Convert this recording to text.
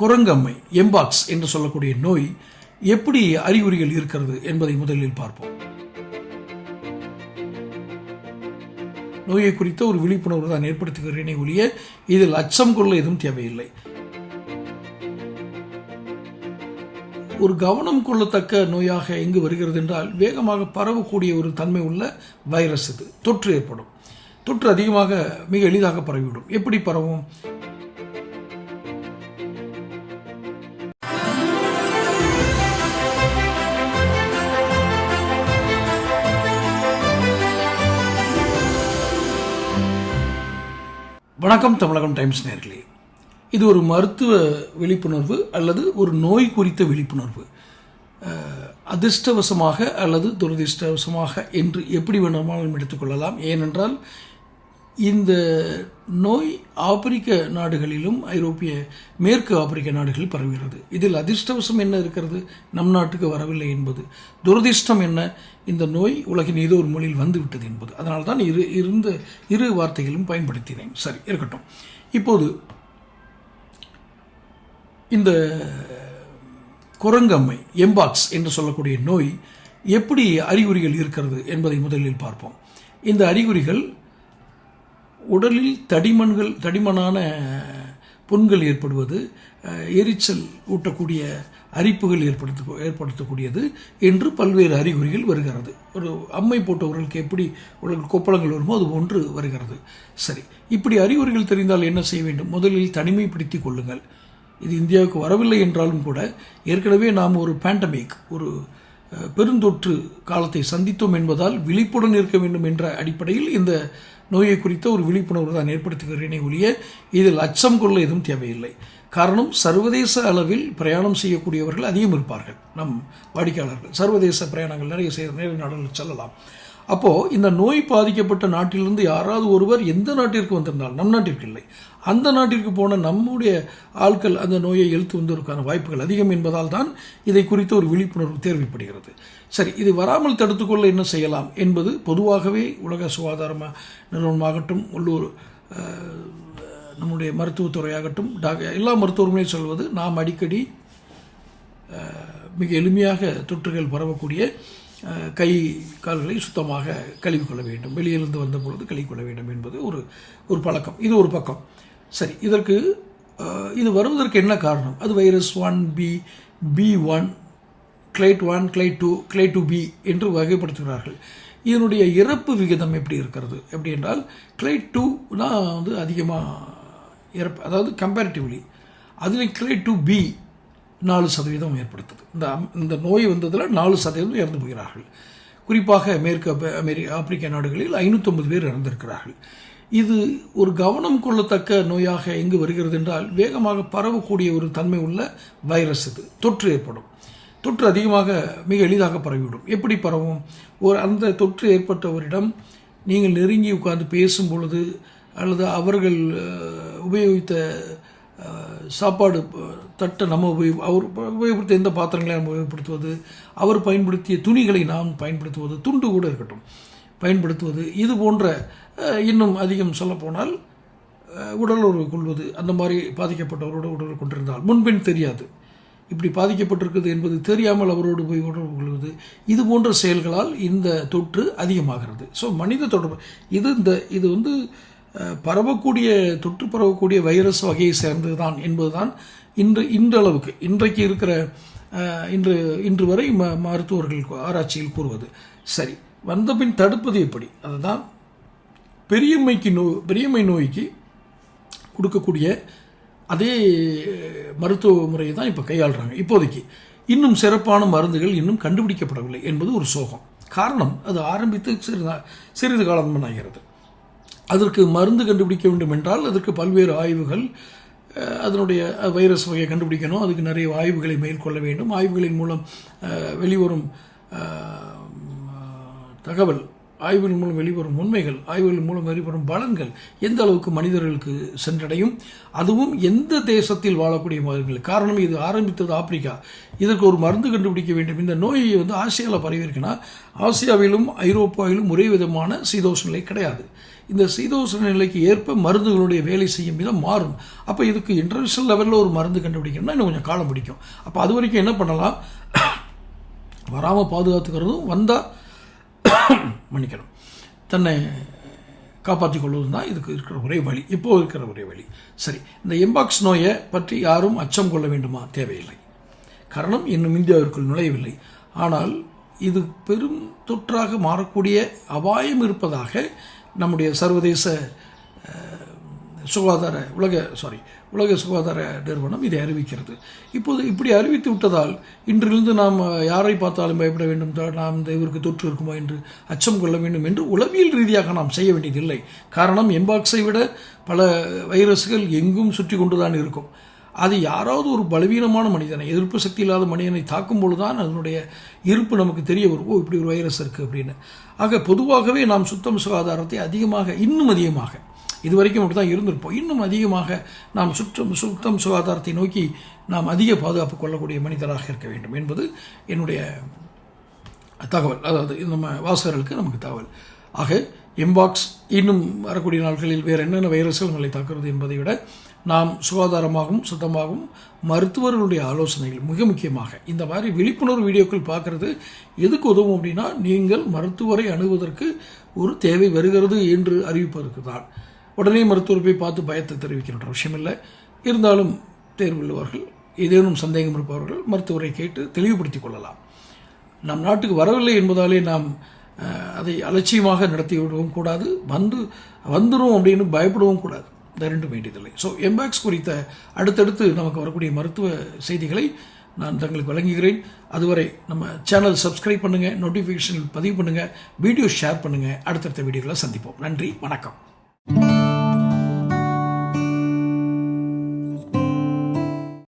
குரங்கம்மை mpox என்று சொல்லக்கூடிய நோய் எப்படி அறிகுறிகள் இருக்கிறது என்பதை முதலில் பார்ப்போம். நோயை குறித்த ஒரு விழிப்புணர்வு தான் ஏற்படுத்துகிறேனே ஒழிய இதில் அச்சம் கொள்ள எதுவும் தேவையில்லை. ஒரு கவனம் கொள்ளத்தக்க நோயாக எங்கு வருகிறது என்றால் வேகமாக பரவக்கூடிய ஒரு தன்மை உள்ள வைரஸ் இது தொற்று ஏற்படும். தொற்று அதிகமாக மிக எளிதாக பரவிவிடும். எப்படி பரவும்? வணக்கம் தமிழகம் டைம்ஸ் நேர்களே. இது ஒரு மருத்துவ விழிப்புணர்வு அல்லது ஒரு நோய் குறித்த விழிப்புணர்வு. அதிர்ஷ்டவசமாக அல்லது துரதிர்ஷ்டவசமாக என்று எப்படி வேண்டுமானாலும் எடுத்துக்கொள்ளலாம். ஏனென்றால் இந்த நோய் ஆப்பிரிக்க நாடுகளிலும் ஐரோப்பிய மேற்கு ஆப்பிரிக்க நாடுகளில் பரவுகிறது. இதில் அதிர்ஷ்டவசம் என்ன இருக்கிறது? நம் நாட்டுக்கு வரவில்லை என்பது. துரதிர்ஷ்டம் என்ன? இந்த நோய் உலகின் ஏதோ ஒரு மொழியில் வந்துவிட்டது என்பது. அதனால் தான் இரு இருந்த இரு வார்த்தைகளும் பயன்படுத்தினேன். சரி இருக்கட்டும். இப்போது இந்த குரங்கம்மை எம்பாக்ஸ் என்று சொல்லக்கூடிய நோய் எப்படி அறிகுறிகள் இருக்கிறது என்பதை முதலில் பார்ப்போம். இந்த அறிகுறிகள் உடலில் தடிமன்கள் தடிமனான புண்கள் ஏற்படுவது எரிச்சல் ஊட்டக்கூடிய அரிப்புகள் ஏற்படுத்த ஏற்படுத்தக்கூடியது என்று பல்வேறு அறிகுறிகள் வருகிறது. ஒரு அம்மை போட்டவர்களுக்கு எப்படி உடல் கொப்பளங்கள் வருமோ அது ஒன்று வருகிறது. சரி இப்படி அறிகுறிகள் தெரிந்தால் என்ன செய்ய வேண்டும்? முதலில் தனிமைப்படுத்திக் கொள்ளுங்கள். இது இந்தியாவுக்கு வரவில்லை என்றாலும் கூட ஏற்கனவே நாம் ஒரு பேண்டமிக் ஒரு பெருந்தொற்று காலத்தை சந்தித்தோம் என்பதால் விழிப்புடன் இருக்க வேண்டும் என்ற அடிப்படையில் இந்த நோயை குறித்த ஒரு விழிப்புணர்வு தான் ஏற்படுத்துகிறேனே ஒழிய இதில் அச்சம் கொள்ள எதுவும் தேவையில்லை. காரணம் சர்வதேச அளவில் பிரயாணம் செய்யக்கூடியவர்கள் அதிகம் இருப்பார்கள். நம் வாடிக்கையாளர்கள். சர்வதேச பிரயாணங்கள் நிறைய செய்ய நிறைய நாடுகள் செல்லலாம். அப்போது இந்த நோய் பாதிக்கப்பட்ட நாட்டிலிருந்து யாராவது ஒருவர் எந்த நாட்டிற்கு வந்திருந்தால் நம் நாட்டிற்கு இல்லை. அந்த நாட்டிற்கு போன நம்முடைய ஆட்கள் அந்த நோயை இழுத்து வந்ததற்கான வாய்ப்புகள் அதிகம் என்பதால் தான் இதை குறித்த ஒரு விழிப்புணர்வு தேவைப்படுகிறது. சரி இது வராமல் தடுத்துக்கொள்ள என்ன செய்யலாம் என்பது பொதுவாகவே உலக சுகாதார நிறுவனமாகட்டும் உள்ளூர் நம்முடைய மருத்துவத்துறையாகட்டும் டாக்டர் எல்லா மருத்துவர்களையும் சொல்வது நாம் அடிக்கடி மிக எளிமையாக தொற்றுகள் பரவக்கூடிய கை கால்களை சுத்தமாக கழுவிக்கொள்ள வேண்டும். வெளியிலிருந்து வந்த பொழுது கழுவிக்கொள்ள வேண்டும் என்பது ஒரு ஒரு பழக்கம். இது ஒரு பக்கம். சரி இதற்கு இது வருவதற்கு என்ன காரணம்? அது virus one B B one clade one clade two clade two B என்று வகைப்படுத்துகிறார்கள். இதனுடைய இறப்பு விகிதம் எப்படி இருக்கிறது? எப்படி என்றால் கிளைட் டூ தான் வந்து அதிகமாக இறப்பு அதாவது கம்பேரிட்டிவ்லி அதில் கிளைட் டூ பி நாலு சதவீதம் ஏற்படுத்துது. இந்த இந்த நோய் வந்ததில் நாலு சதவீதம் இறந்து போகிறார்கள். குறிப்பாக மேற்கு அமெரி ஆப்பிரிக்க நாடுகளில் ஐநூற்றொம்பது பேர் இறந்திருக்கிறார்கள். இது ஒரு கவனம் கொள்ளத்தக்க நோயாக எங்கு வருகிறது என்றால் வேகமாக பரவக்கூடிய ஒரு தன்மை உள்ள வைரஸ் இது. தொற்று ஏற்படும். தொற்று அதிகமாக மிக எளிதாக பரவிவிடும். எப்படி பரவும்? ஒரு அந்த தொற்று ஏற்பட்டவரிடம் நீங்கள் நெருங்கி உட்கார்ந்து பேசும் பொழுது அல்லது அவர்கள் உபயோகித்த சாப்பாடு தட்டை நம்ம உபயோக அவர் உபயோகப்படுத்த எந்த பாத்திரங்களை நம்ம உபயோகப்படுத்துவது அவர் பயன்படுத்திய துணிகளை நாம் பயன்படுத்துவது துண்டு கூட இருக்கட்டும் பயன்படுத்துவது இது போன்ற இன்னும் அதிகம் சொல்லப்போனால் உடலுறவு கொள்வது அந்த மாதிரி பாதிக்கப்பட்டவரோட உடல் கொண்டிருந்தால். முன்பின் தெரியாது. இப்படி பாதிக்கப்பட்டிருக்குது என்பது தெரியாமல் அவரோடு போய் உடல் கொள்வது இது போன்ற செயல்களால் இந்த தொற்று அதிகமாகிறது. ஸோ மனித தொடர்பு இது இந்த இது வந்து பரவக்கூடிய தொற்று பரவக்கூடிய வைரஸ் வகையை சேர்ந்தது தான் என்பதுதான் இன்று இன்றளவுக்கு இன்றைக்கு இருக்கிற இன்று இன்று வரை ம மருத்துவர்கள் ஆராய்ச்சியில் கூறுவது. சரி வந்தபின் தடுப்பது எப்படி? அதுதான் பெரியம்மைக்கு நோ பெரியம்மை நோய்க்கு கொடுக்கக்கூடிய அதே மருத்துவ முறையை தான் இப்போ கையாளுறாங்க. இப்போதைக்கு இன்னும் சிறப்பான மருந்துகள் இன்னும் கண்டுபிடிக்கப்படவில்லை என்பது ஒரு சோகம். காரணம் அது ஆரம்பித்து சிறிது சிறிது காலம் ஆகிறது. அதற்கு மருந்து கண்டுபிடிக்க வேண்டும் என்றால் அதற்கு பல்வேறு ஆய்வுகள் அதனுடைய வைரஸ் வகையை கண்டுபிடிக்கணும். அதுக்கு நிறைய ஆய்வுகளை மேற்கொள்ள வேண்டும். ஆய்வுகளின் மூலம் வெளிவரும் தகவல் ஆய்வுகள் மூலம் வெளிவரும் உண்மைகள் ஆய்வுகள் மூலம் வெளிவரும் பலன்கள் எந்த அளவுக்கு மனிதர்களுக்கு சென்றடையும்? அதுவும் எந்த தேசத்தில் வாழக்கூடிய மனிதர்கள்? காரணம் இது ஆரம்பித்தது ஆப்பிரிக்கா. இதற்கு ஒரு மருந்து கண்டுபிடிக்க வேண்டும். இந்த நோயை வந்து ஆசியாவில் பரவியிருக்குன்னா ஆசியாவிலும் ஐரோப்பாவிலும் ஒரே விதமான சீதோஷ நிலை கிடையாது. இந்த சீதோஷண நிலைக்கு ஏற்ப மருந்துகளுடைய வேலை செய்யும் விதம் மாறும். அப்போ இதுக்கு இன்டர்நேஷனல் லெவலில் ஒரு மருந்து கண்டுபிடிக்கணும்னா இன்னும் கொஞ்சம் காலம் பிடிக்கும். அப்போ அது வரைக்கும் என்ன பண்ணலாம்? வராமல் பாதுகாத்துக்கிறதும் வந்தால் மன்னிக்கணும். தன்னை காப்பாற்றிக் கொள்வது தான் இதுக்கு இருக்கிற ஒரே வழி. இப்போ இருக்கிற ஒரே வழி? சரி இந்த எம்பாக்ஸ் நோயை பற்றி யாரும் அச்சம் கொள்ள வேண்டுமா? தேவையில்லை. காரணம் இன்னும் இந்தியாவிற்குள் நுழையவில்லை. ஆனால் இது பெரும் தொற்றாக மாறக்கூடிய அபாயம் இருப்பதாக நம்முடைய சர்வதேச சுகாதார உலக சாரி உலக சுகாதார நிறுவனம் இதை அறிவிக்கிறது. இப்போது இப்படி அறிவித்து விட்டதால் இன்றிலிருந்து நாம் யாரை பார்த்தாலும் பயப்பட வேண்டும் நாம் இந்த இவருக்கு தொற்று இருக்குமா என்று அச்சம் கொள்ள வேண்டும் என்று உளவியல் ரீதியாக நாம் செய்ய வேண்டியதில்லை. காரணம் எம்பாக்ஸை விட பல வைரஸ்கள் எங்கும் சுற்றி கொண்டுதான் இருக்கும். அது யாராவது ஒரு பலவீனமான மனிதனை எதிர்ப்பு சக்தி இல்லாத மனிதனை தாக்கும் பொழுதுதான் அதனுடைய இருப்பு நமக்கு தெரிய வரும். ஓ இப்படி ஒரு வைரஸ் இருக்குது அப்படின்னு. ஆக பொதுவாகவே நாம் சுத்தம் சுகாதாரத்தை அதிகமாக இன்னும் அதிகமாக இது வரைக்கும் அப்படி தான் இருந்திருப்போம். இன்னும் அதிகமாக நாம் சுற்றம் சுத்தம் சுகாதாரத்தை நோக்கி நாம் அதிக பாதுகாப்பு கொள்ளக்கூடிய மனிதராக இருக்க வேண்டும் என்பது என்னுடைய தகவல். அதாவது நம்ம வாசகர்களுக்கு நமக்கு தகவல். ஆக எம்பாக்ஸ் இன்னும் வரக்கூடிய நாட்களில் வேறு என்னென்ன வைரஸ்கள் நம்மளை தாக்குறது என்பதை விட நாம் சுகாதாரமாகவும் சுத்தமாகவும் மருத்துவர்களுடைய ஆலோசனைகள் மிக முக்கியமாக இந்த மாதிரி விழிப்புணர்வு வீடியோக்கள் பார்க்குறது எதுக்கு உதவும் அப்படின்னா நீங்கள் மருத்துவரை அணுகுவதற்கு ஒரு தேவை வருகிறது என்று அறிவிப்பதற்கு தான். உடனே மருத்துவர் போய் பார்த்து பயத்தை தெரிவிக்கின்ற விஷயம் இல்லை. இருந்தாலும் தேர்வுள்ளவர்கள் ஏதேனும் சந்தேகம் இருப்பவர்கள் மருத்துவரை கேட்டு தெளிவுபடுத்திக் கொள்ளலாம். நம் நாட்டுக்கு வரவில்லை என்பதாலே நாம் அதை அலட்சியமாக நடத்தி விடவும் கூடாது. வந்து வந்துடும் அப்படின்னு பயப்படவும் கூடாது. இந்த ரெண்டும் வேண்டியதில்லை. ஸோ எம்பேக்ஸ் குறித்த அடுத்தடுத்து நமக்கு வரக்கூடிய மருத்துவ செய்திகளை நான் தங்களுக்கு வழங்குகிறேன். அதுவரை நம்ம சேனல் சப்ஸ்கிரைப் பண்ணுங்கள் நோட்டிஃபிகேஷன் பதிவு பண்ணுங்கள் வீடியோ ஷேர் பண்ணுங்கள் அடுத்தடுத்த வீடியோக்களை சந்திப்போம். நன்றி வணக்கம்.